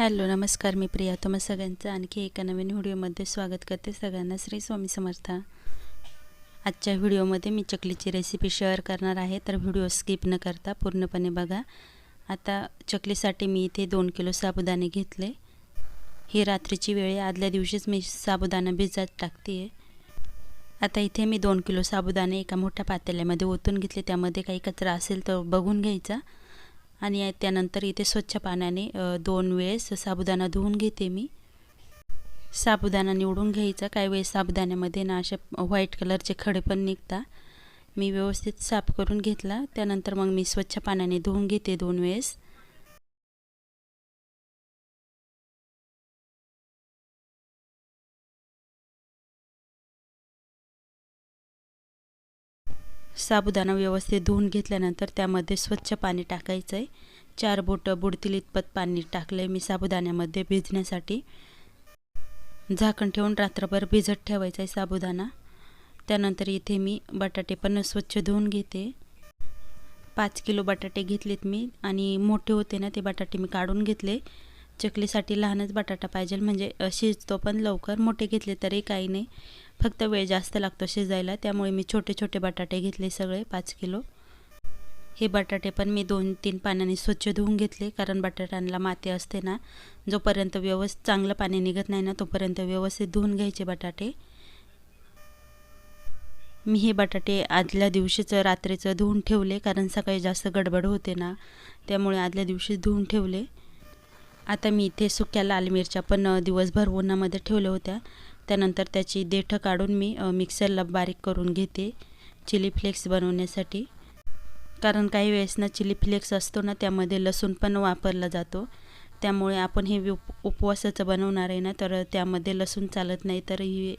Hello नमस्कार मी प्रिया. तुम्हा सगळ्यांचं आणखी एका नवीन व्हिडिओमध्ये स्वागत करते सगळ्यांना श्री स्वामी समर्थ. आजच्या व्हिडिओमध्ये मी चकलीची रेसिपी शेअर करणार आहे तर व्हिडिओ स्किप न करता पूर्णपणे बघा. आता चकलीसाठी मी इथे दोन किलो साबुदाणे घेतले. ही रात्रीची वेळ आहे आदल्या दिवशीच मी साबुदाणा भिजत टाकते आहे आता इथे मी दोन किलो साबुदाणे एका मोठ्या पातेल्यामध्ये ओतून घेतले. त्यामध्ये काही कचरा असेल तर बघून घ्यायचा. आणि त्यानंतर इथे स्वच्छ पाण्याने दोन वेळेस साबुदाणा धुवून घेते मी. साबुदाणा निवडून घ्यायचा. काही वेळेस साबुदाण्यामध्ये ना असे व्हाईट कलरचे खडे पण निघता मी व्यवस्थित साफ करून घेतला. त्यानंतर मग मी स्वच्छ पाण्याने धुवून घेते दोन वेळेस. साबुदाणा व्यवस्थित धुवून घेतल्यानंतर त्यामध्ये स्वच्छ पाणी टाकायचं आहे चार बोटं बुडतील इतपत पाणी टाकलं आहे मी साबुदाण्यामध्ये भिजण्यासाठी. झाकण ठेवून रात्रभर भिजत ठेवायचं आहे साबुदाणा. त्यानंतर इथे मी बटाटे पण स्वच्छ धुवून घेते. पाच किलो बटाटे घेतलेत मी आणि मोठे होते ना ते बटाटे मी काढून घेतले. चकलीसाठी लहानच बटाटा पाहिजे म्हणजे शिजतो पण लवकर. मोठे घेतले तरी काही नाही. फक्त वेळ जास्त लागतो शिजायला त्यामुळे मी छोटे छोटे बटाटे घेतले सगळे पाच किलो. हे बटाटे पण मी दोन तीन पाण्याने स्वच्छ धुवून घेतले कारण बटाट्यांना माती असते ना जोपर्यंत व्यवस्थित चांगलं पाणी निघत नाही ना तोपर्यंत व्यवस्थित धुवून घ्यायचे बटाटे. मी हे बटाटे आदल्या दिवशीचं रात्रीचं धुवून ठेवले कारण सकाळी जास्त गडबड होते ना त्यामुळे आदल्या दिवशी धुवून ठेवले. आता मी इथे सुक्या लाल मिरच्या पण दिवसभर उन्हामध्ये ठेवल्या होत्या. त्यानंतर त्याची देठं काढून मी मिक्सरला बारीक करून घेते चिली फ्लेक्स बनवण्यासाठी. कारण काही वेळेस ना चिली फ्लेक्स असतो ना त्यामध्ये लसूण पण वापरला जातो. त्यामुळे आपण हे उप उपवासाचं बनवणार आहे ना तर त्यामध्ये लसूण चालत नाही तर ही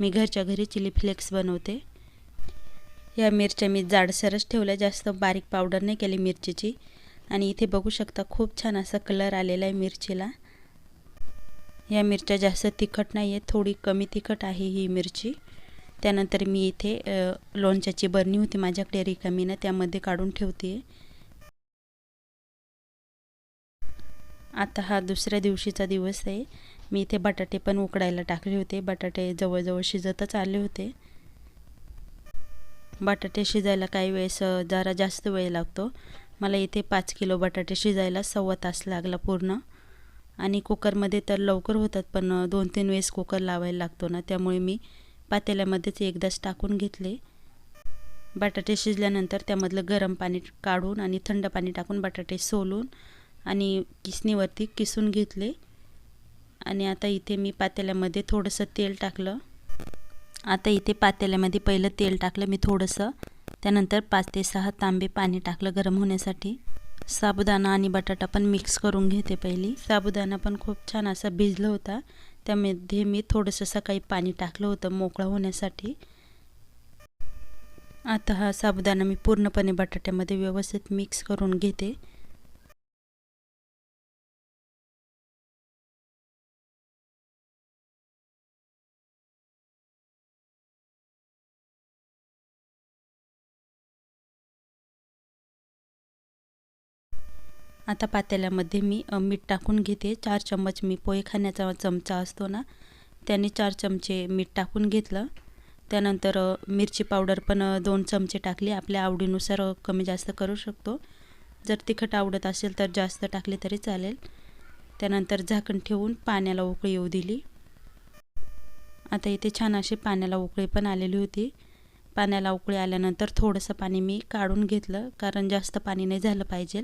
मी घरच्या घरी चिली फ्लेक्स बनवते. या मिरच्या मी जाडसरच ठेवल्या जास्त बारीक पावडर नाही केली मिरचीची. आणि इथे बघू शकता खूप छान असा कलर आलेला आहे मिरचीला. या मिरच्या जास्त तिखट नाही आहे थोडी कमी तिखट आहे ही मिरची. त्यानंतर मी इथे लोणच्याची बरणी होती माझ्याकडे रिकामी ना त्यामध्ये काढून ठेवते. आता हा दुसऱ्या दिवशीचा दिवस आहे. मी इथे बटाटे पण उकडायला टाकले होते. बटाटे जवळजवळ शिजतच आले होते. बटाटे शिजायला काही वेळेस जरा जास्त वेळ लागतो. मला इथे पाच किलो बटाटे शिजायला सव्वा तास लागला पूर्ण. आणि कुकरमध्ये तर लवकर होतात पण दोन तीन वेळेस कुकर लावायला लागतो ना त्यामुळे मी पातेल्यामध्येच एकदाच टाकून घेतले. बटाटे शिजल्यानंतर त्यामधलं गरम पाणी काढून आणि थंड पाणी टाकून बटाटे सोलून आणि किसणीवरती किसून घेतले. आणि आता इथे मी पातेल्यामध्ये थोडंसं तेल टाकलं. आता इथे पातेल्यामध्ये पहिलं तेल टाकलं मी थोडंसं. त्यानंतर पाच ते सहा तांबे पाणी टाकलं गरम होण्यासाठी. साबुदाणा आणि बटाटा पण मिक्स करून घेते पहिली. साबुदाणा पण खूप छान असा भिजलं होता. त्यामध्ये मी थोडंसं सकाळी पाणी टाकलं होतं मोकळा होण्यासाठी. आता हा साबुदाणा मी पूर्णपणे बटाट्यामध्ये व्यवस्थित मिक्स करून घेते. आता पातेल्यामध्ये मी मीठ टाकून घेते. चार चम्मच मी पोहे खाण्याचा चमचा असतो ना त्याने चार चमचे मीठ टाकून घेतलं. त्यानंतर मिरची पावडर पण दोन चमचे टाकली. आपल्या आवडीनुसार कमी जास्त करू शकतो. जर तिखट आवडत असेल तर जास्त टाकले तरी चालेल. त्यानंतर झाकण ठेवून पाण्याला उकळी येऊ दिली. आता इथे छान अशी पाण्याला उकळी पण आलेली होती. पाण्याला उकळी आल्यानंतर थोडंसं पाणी मी काढून घेतलं कारण जास्त पाणी नाही झालं पाहिजे.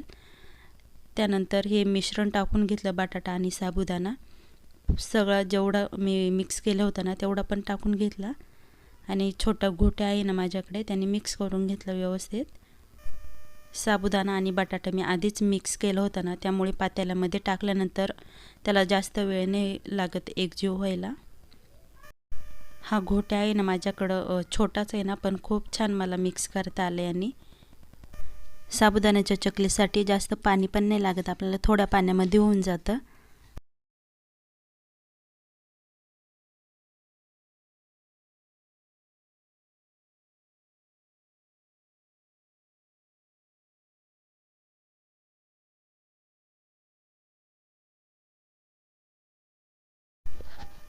त्यानंतर हे मिश्रण टाकून घेतलं बटाटा आणि साबुदाणा. सगळं जेवढा मी मिक्स केलं होतं ना तेवढा पण टाकून घेतला. आणि छोटा घोट्या आहे ना माझ्याकडे त्यांनी मिक्स करून घेतलं व्यवस्थित. साबुदाणा आणि बटाटा मी आधीच मिक्स केलं होतं ना त्यामुळे पात्याल्यामध्ये टाकल्यानंतर त्याला जास्त वेळ नाही लागत एकजीव व्हायला. हा घोट्या आहे ना माझ्याकडं छोटाच आहे ना पण खूप छान मला मिक्स करता आलं आणि साबुदाण्याच्या चकलीसाठी जास्त पाणी पण नाही लागत. आपल्याला थोड्या पाण्यामध्ये होऊन जातं.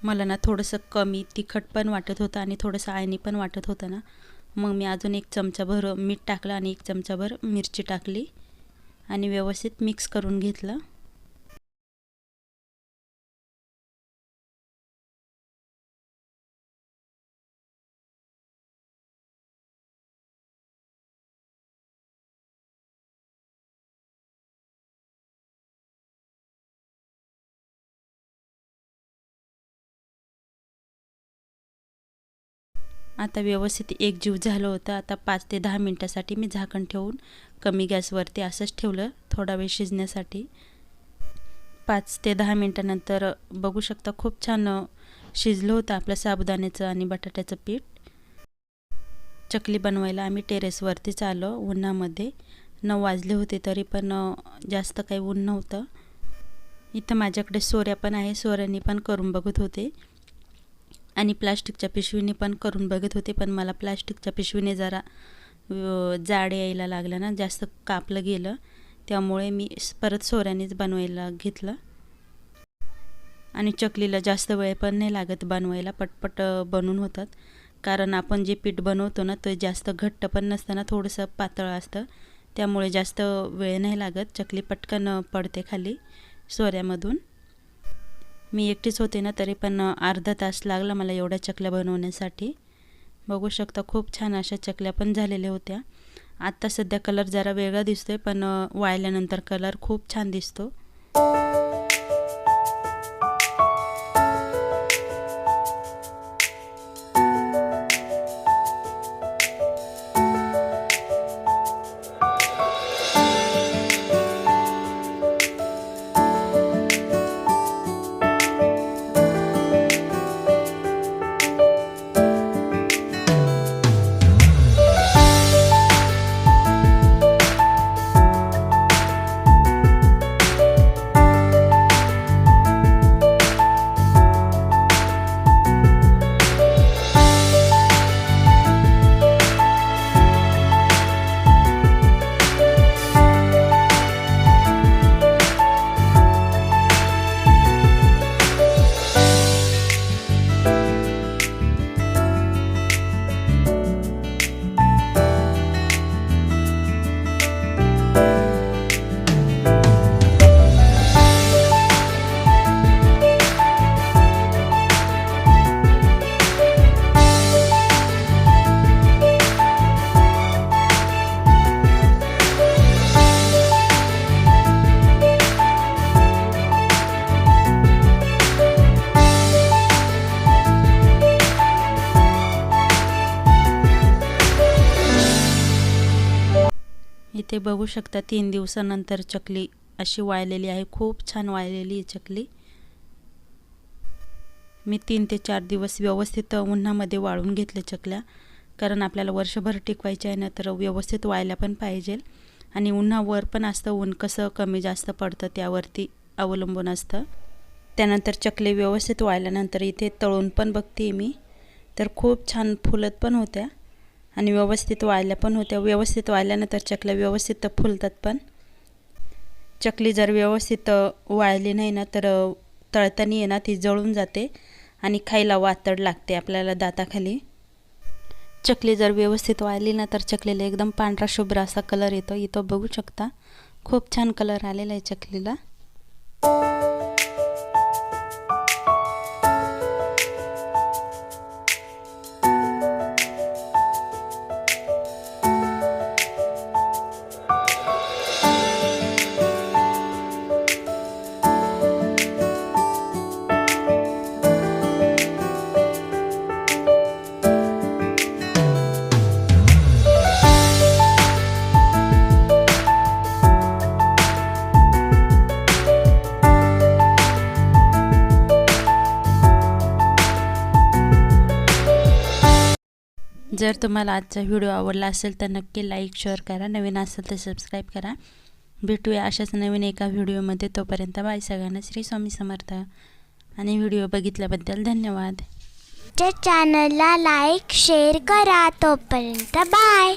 मला ना थोडंसं कमी तिखट पण वाटत होतं आणि थोडंसं आयनी पण वाटत होतं ना. मग मी अजून एक चमचाभर मीठ टाकलं आणि एक चमचाभर मिरची टाकली आणि व्यवस्थित मिक्स करून घेतलं. आता व्यवस्थित एकजीव झालं होतं. आता पाच ते दहा मिनटासाठी मी झाकण ठेवून कमी गॅसवरती असंच ठेवलं थोडा वेळ शिजण्यासाठी. पाच ते दहा मिनटानंतर बघू शकता खूप छान शिजलं होतं आपलं साबुदाण्याचं आणि बटाट्याचं पीठ. चकली बनवायला आम्ही टेरेसवरतीच आलो उन्हामध्ये. न वाजले होते तरी पण जास्त काही ऊन नव्हतं. इथं माझ्याकडे सोऱ्या पण आहे सोऱ्यांनी पण करून बघत होते. आणि प्लास्टिकच्या पिशवीने पण करून बघत होते पण मला प्लास्टिकच्या पिशवीने जरा जाड यायला लागलं ना जास्त कापलं गेलं. त्यामुळे मी परत सोऱ्यानेच बनवायला घेतलं. आणि चकलीला जास्त वेळ पण नाही लागत बनवायला पटपट बनून होतात. कारण आपण जे पीठ बनवतो ना ते जास्त घट्ट पण नसतं ना थोडंसं पातळ असतं. त्यामुळे जास्त वेळ नाही लागत चकली पटकन पडते खाली सोऱ्यामधून. मी एकटीच होते ना तरी पण अर्धा तास लागला मला एवढ्या चकल्या बनवण्यासाठी. बघू शकता खूप छान अशा चकल्या पण झालेल्या होत्या. आत्ता सध्या कलर जरा वेगळा दिसतोय पण वाळल्यानंतर कलर खूप छान दिसतो. इथे बघू शकता तीन दिवसानंतर चकली अशी वाळलेली आहे. खूप छान वाळलेली आहे चकली. मी तीन ते चार दिवस व्यवस्थित उन्हामध्ये वाळून घेतले चकल्या. कारण आपल्याला वर्षभर टिकवायचे आहे ना तर व्यवस्थित वाळल्या पण पाहिजे. आणि उन्हावर पण असतं ऊन कसं कमी जास्त पडतं त्यावरती अवलंबून असतं. त्यानंतर चकली व्यवस्थित वाळल्यानंतर इथे तळून पण बघते मी. तर खूप छान फुलत पण होत्या. आणि व्यवस्थित वाळल्या पण होत्या. व्यवस्थित वाळल्यानंतर चकल्या व्यवस्थित फुलतात पण. चकली जर व्यवस्थित वाळली नाही ना तर तळताना आहे ना ती जळून जाते आणि खायला वातड लागते आपल्याला दाताखाली. चकली जर व्यवस्थित वाळली ना तर चकलीला एकदम पांढरा शुभ्र असा कलर येतो. इथं बघू शकता. खूप छान कलर आलेला आहे चकलीला. जर तुम्हाला आजचा व्हिडिओ आवडला असेल तर नक्की लाईक शेअर करा. नवीन असेल तर सबस्क्राईब करा. भेटूया अशाच नवीन एका व्हिडिओमध्ये. तोपर्यंत बाय सगळ्यांना. श्री स्वामी समर्थ. आणि व्हिडिओ बघितल्याबद्दल धन्यवाद. चॅनलला लाईक शेअर करा. तोपर्यंत बाय.